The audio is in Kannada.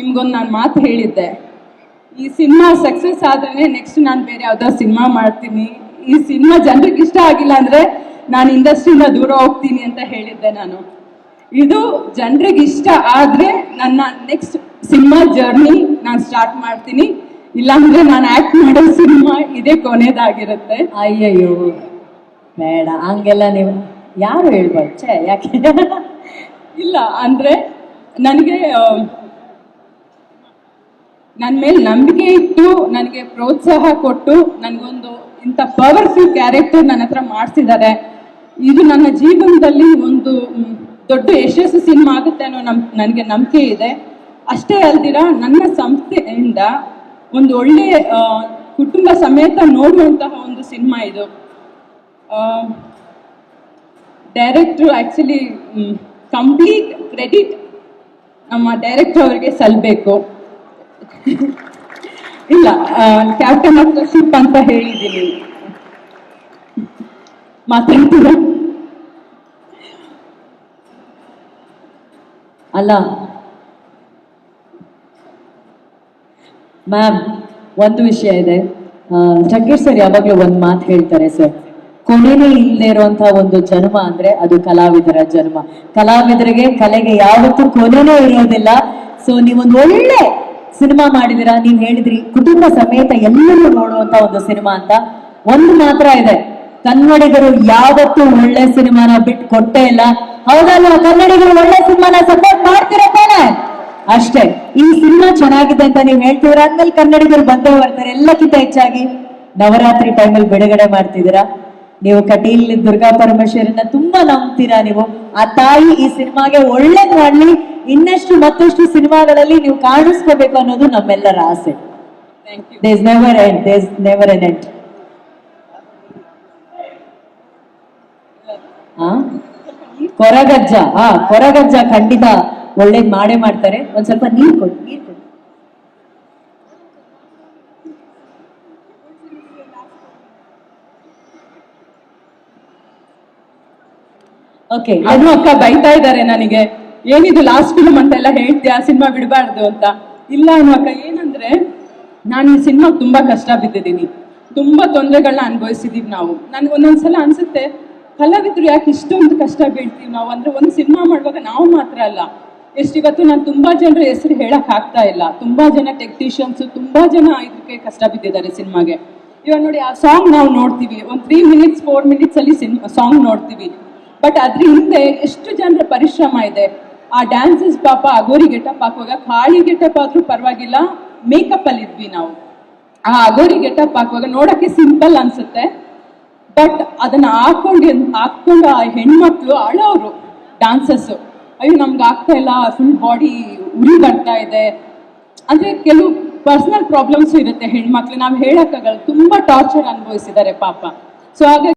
ನಿಮ್ಗೊಂದು ನಾನು ಮಾತು ಹೇಳಿದ್ದೆ. ಈ ಸಿನಿಮಾ ಸಕ್ಸಸ್ ಆದ್ರೆ ನೆಕ್ಸ್ಟ್ ನಾನು ಬೇರೆ ಯಾವ್ದೋ ಸಿನಿಮಾ ಮಾಡ್ತೀನಿ. ಈ ಸಿನಿಮಾ ಜನರಿಗೆ ಇಷ್ಟ ಆಗಿಲ್ಲ ಅಂದ್ರೆ ನಾನು ಇಂಡಸ್ಟ್ರಿಯಿಂದ ದೂರ ಹೋಗ್ತೀನಿ ಅಂತ ಹೇಳಿದ್ದೆ ನಾನು. ಇದು ಜನರಿಗೆ ಇಷ್ಟ ಆದ್ರೆ ನನ್ನ ನೆಕ್ಸ್ಟ್ ಸಿನಿಮಾ ಜರ್ನಿ ನಾನು ಸ್ಟಾರ್ಟ್ ಮಾಡ್ತೀನಿ. ಇಲ್ಲಾಂದ್ರೆ ನಾನು ಆಕ್ಟ್ ಮಾಡೋ ಸಿನಿಮಾ ಇದೇ ಕೊನೆದಾಗಿರುತ್ತೆ. ಅಯ್ಯಯ್ಯೋ ಬೇಡ ಹಂಗೆಲ್ಲ ನೀವು ಯಾರು ಹೇಳ್ಬಾರ್ದು? ಛೇ ಯಾಕೆ? ಇಲ್ಲ ಅಂದ್ರೆ ನನಗೆ ನನ್ನ ಮೇಲೆ ನಂಬಿಕೆ ಇಟ್ಟು ನನಗೆ ಪ್ರೋತ್ಸಾಹ ಕೊಟ್ಟು ನನಗೊಂದು ಇಂಥ ಪವರ್ಫುಲ್ ಕ್ಯಾರೆಕ್ಟರ್ ನನ್ನ ಹತ್ರ ಮಾಡಿಸಿದ್ದಾರೆ. ಇದು ನನ್ನ ಜೀವನದಲ್ಲಿ ಒಂದು ದೊಡ್ಡ ಯಶಸ್ಸು ಸಿನಿಮಾ ಆಗುತ್ತೆ ಅನ್ನೋ ನಮ್, ನನಗೆ ನಂಬಿಕೆ ಇದೆ. ಅಷ್ಟೇ ಅಲ್ದಿರ, ನನ್ನ ಸಂಸ್ಥೆಯಿಂದ ಒಂದು ಒಳ್ಳೆ ಕುಟುಂಬ ಸಮೇತ ನೋಡುವಂತಹ ಒಂದು ಸಿನಿಮಾ ಇದು. ಡೈರೆಕ್ಟ್ರು ಆ್ಯಕ್ಚುಲಿ ಕಂಪ್ಲೀಟ್ ಕ್ರೆಡಿಟ್ ನಮ್ಮ ಡೈರೆಕ್ಟರ್ ಅವರಿಗೆ ಸಲ್ಲಬೇಕು ಇಲ್ಲ ಕ್ಯಾಪ್ಟನ್ ಆಫ್ ದ ಶಿಪ್ ಅಂತ ಹೇಳಿದ್ದೀನಿ. ಮಾತಾಡ್ತೀರ? ಅಲ್ಲ. ಮ್ಯಾಮ್, ಒಂದು ವಿಷಯ ಇದೆ. ಜಗ್ಗೇಶ್ ಸರ್ ಯಾವಾಗ್ಲೂ ಒಂದ್ ಮಾತು ಹೇಳ್ತಾರೆ ಸರ್. ಕೊನೆನೇ ಇಲ್ಲದೆ ಇರುವಂತಹ ಒಂದು ಜನ್ಮ ಅಂದ್ರೆ ಅದು ಕಲಾವಿದರ ಜನ್ಮ. ಕಲಾವಿದರಿಗೆ ಕಲೆಗೆ ಯಾವತ್ತೂ ಕೊನೆನೇ ಇರೋದಿಲ್ಲ. ಸೊ ನೀವೊಂದು ಒಳ್ಳೆ ಸಿನಿಮಾ ಮಾಡಿದಿರಾ? ನೀವ್ ಹೇಳಿದ್ರಿ, ಕುಟುಂಬ ಸಮೇತ ಎಲ್ಲರೂ ನೋಡುವಂತ ಒಂದು ಸಿನಿಮಾ ಅಂತ. ಒಂದು ಮಾತ್ರ ಇದೆ. ಕನ್ನಡಿಗರು ಯಾವತ್ತೂ ಒಳ್ಳೆ ಸಿನಿಮಾನ ಬಿಟ್ಟು ಕೊಟ್ಟೇ ಇಲ್ಲ. ಹೌದಲ್ಲ ಕನ್ನಡಿಗರು ಒಳ್ಳೆ ಸಿನಿಮಾನ ಸಪೋರ್ಟ್ ಮಾಡ್ತೀರಾ ತಾನೆ? ಅಷ್ಟೇ. ಈ ಸಿನಿಮಾ ಚೆನ್ನಾಗಿದೆ ಅಂತ ನೀವು ಹೇಳ್ತಿದ್ರ ಅಂದ್ಮೇಲೆ ಕನ್ನಡಿಗರು ಬಂದೇ ಬರ್ತಾರೆ. ಎಲ್ಲಕ್ಕಿಂತ ಹೆಚ್ಚಾಗಿ ನವರಾತ್ರಿ ಟೈಮಲ್ಲಿ ಬಿಡುಗಡೆ ಮಾಡ್ತಿದ್ದೀರಾ? ನೀವು ಕಟೀಲ್ ದುರ್ಗಾ ಪರಮೇಶ್ವರನ್ನ ತುಂಬಾ ನಂಬ್ತೀರಾ ನೀವು? ಆ ತಾಯಿ ಈ ಸಿನಿಮಾಗೆ ಒಳ್ಳೇದ್ ಮಾಡ್ಲಿ ಇನ್ನಷ್ಟು ಮತ್ತಷ್ಟು ಸಿನಿಮಾಗಳಲ್ಲಿ ನೀವು ಕಾಣಿಸ್ಕೋಬೇಕು ಅನ್ನೋದು ನಮ್ಮೆಲ್ಲರ ಆಸೆ. This never end this never N end ಆ? ಕೊರಗಜ್ಜ ಹಾ ಕೊರಗಜ್ಜ ಖಂಡಿತ ಒಳ್ಳೇದ್ ಮಾಡೇ ಮಾಡ್ತಾರೆ. ಒಂದ್ ಸ್ವಲ್ಪ ನೀರ್ ಕೊಡಿ ನೀರ್ ಕೊಡಿ. ಓಕೆ ಅದು ಅಕ್ಕ ಬೈತಾ ಇದ್ದಾರೆ ನನಗೆ. ಏನಿದು ಲಾಸ್ಟ್ ಫಿಲ್ಮ್ ಅಂತೆಲ್ಲ ಹೇಳ್ತೀಯಾ? ಸಿನಿಮಾ ಬಿಡಬಾರ್ದು ಅಂತ. ಇಲ್ಲ ಅನ್ನು ಅಕ್ಕ, ಏನಂದ್ರೆ ನಾನು ಈ ಸಿನಿಮಾ ತುಂಬಾ ಕಷ್ಟ ಬಿದ್ದಿದ್ದೀನಿ. ತುಂಬಾ ತೊಂದರೆಗಳನ್ನ ಅನುಭವಿಸಿದೀವಿ ನಾವು. ನನ್ಗೆ ಒಂದೊಂದ್ಸಲ ಅನ್ಸುತ್ತೆ, ಕಲಾವಿದ್ರು ಯಾಕೆ ಇಷ್ಟೊಂದು ಕಷ್ಟ ಬೀಳ್ತೀವಿ ನಾವು? ಅಂದ್ರೆ ಒಂದು ಸಿನಿಮಾ ಮಾಡುವಾಗ ನಾವು ಮಾತ್ರ ಅಲ್ಲ. ಎಷ್ಟು ಇವತ್ತು ನಾನು ತುಂಬಾ ಜನರ ಹೆಸರು ಹೇಳಕ್ ಆಗ್ತಾ ಇಲ್ಲ. ತುಂಬಾ ಜನ ಟೆಕ್ನಿಷಿಯನ್ಸ್ ತುಂಬಾ ಜನ ಇದಕ್ಕೆ ಕಷ್ಟ ಬಿದ್ದಿದ್ದಾರೆ ಸಿನಿಮಾಗೆ. ಇವಾಗ ನೋಡಿ, ಆ ಸಾಂಗ್ ನಾವು ನೋಡ್ತೀವಿ. ಒಂದು ತ್ರೀ ಮಿನಿಟ್ಸ್ ಫೋರ್ ಮಿನಿಟ್ಸ್ ಅಲ್ಲಿ ಸಾಂಗ್ ನೋಡ್ತೀವಿ. ಬಟ್ ಅದ್ರ ಹಿಂದೆ ಎಷ್ಟು ಜನರ ಪರಿಶ್ರಮ ಇದೆ. ಆ ಡ್ಯಾನ್ಸಸ್ ಪಾಪ ಅಗೋರಿ ಗೆಟಪ್ ಹಾಕುವಾಗ ಖಾಲಿ ಗೆಟಪ್ ಆದ್ರೂ ಪರವಾಗಿಲ್ಲ ಮೇಕಪ್ ಅಲ್ಲಿ ಇದ್ವಿ ನಾವು. ಆ ಅಗೋರಿ ಗೆಟಪ್ ಹಾಕುವಾಗ ನೋಡಕ್ಕೆ ಸಿಂಪಲ್ ಅನ್ಸುತ್ತೆ. ಬಟ್ ಅದನ್ನ ಹಾಕೊಂಡು ಹಾಕೊಂಡು ಆ ಹೆಣ್ಮಕ್ಳು ಅಳೋರು ಡಾನ್ಸಸ್ ಅಯ್ಯೋ, ನಮ್ಗೆ ಆಗ್ತಾ ಇಲ್ಲ ಫುಲ್ ಬಾಡಿ ಉರಿ ಬರ್ತಾ ಇದೆ. ಅಂದ್ರೆ ಕೆಲವು ಪರ್ಸನಲ್ ಪ್ರಾಬ್ಲಮ್ಸ್ ಇರುತ್ತೆ ಹೆಣ್ಮಕ್ಳು. ನಾವು ಹೇಳಕ್ಕಾಗಲ್ಲ, ತುಂಬಾ ಟಾರ್ಚರ್ ಅನುಭವಿಸಿದ್ದಾರೆ ಪಾಪ. ಸೊ ಹಾಗಾಗಿ